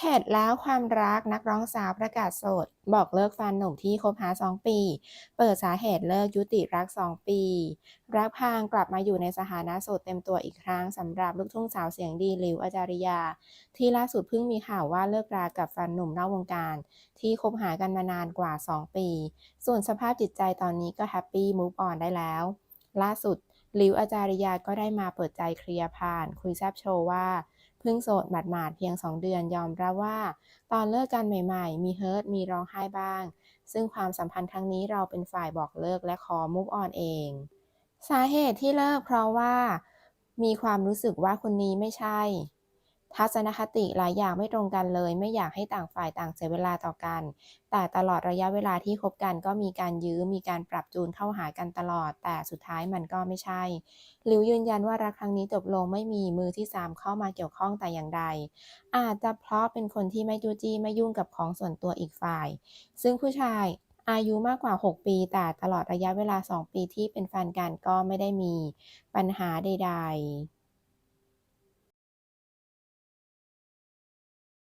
เหตุแล้วความรักนักร้องสาวประกาศโสด บอกเลิกแฟนหนุ่มที่คบหา 2 ปี เปิดสาเหตุเลิกยุติรัก 2 ปี รักพางกลับมาอยู่ในสถานะโสดเต็มตัวอีกครั้งสำหรับลูกทุ่งสาวเสียงดีหลิวอาจาริยา ที่ล่าสุดเพิ่งมีข่าวว่าเลิกรากับแฟนหนุ่มนอกวงการ ที่คบหากันมานานกว่า 2 ปี ส่วนสภาพจิตใจตอนนี้ก็แฮปปี้มูฟออนได้แล้ว ล่าสุดหลิวอาจาริยาก็ได้มาเปิดใจเคลียร์ผ่านคุยแซบโชว์ว่า เพิ่งโสดหมาดเพียง 2 เดือนยอมรับว่า ตอนเลิกกันใหม่ๆ มีเฮิร์ตมีร้องไห้บ้าง ซึ่งความสัมพันธ์ครั้งนี้เราเป็นฝ่ายบอกเลิกและขอมุฟออนเอง สาเหตุที่เลิกเพราะว่า มีความรู้สึกว่าคนนี้ไม่ใช่ ทัศนคติหลายอย่างไม่ตรงกันเลย ไม่อยากให้ต่างฝ่ายต่างเสียเวลาต่อกัน แต่ตลอดระยะเวลาที่คบกันก็มีการยื้อ มีการปรับจูนเข้าหากันตลอด แต่สุดท้ายมันก็ไม่ใช่ หลิวยืนยันว่ารักครั้งนี้จบลงไม่มีมือที่สามเข้ามาเกี่ยวข้องแต่อย่างใด อาจจะเพราะเป็นคนที่ไม่จู้จี้ไม่ยุ่งกับของส่วนตัวอีกฝ่าย ซึ่งผู้ชายอายุมากกว่า 6 ปี แต่ตลอดระยะเวลา 2 ปีที่เป็นแฟนกันก็ไม่ได้มีปัญหาใด ๆ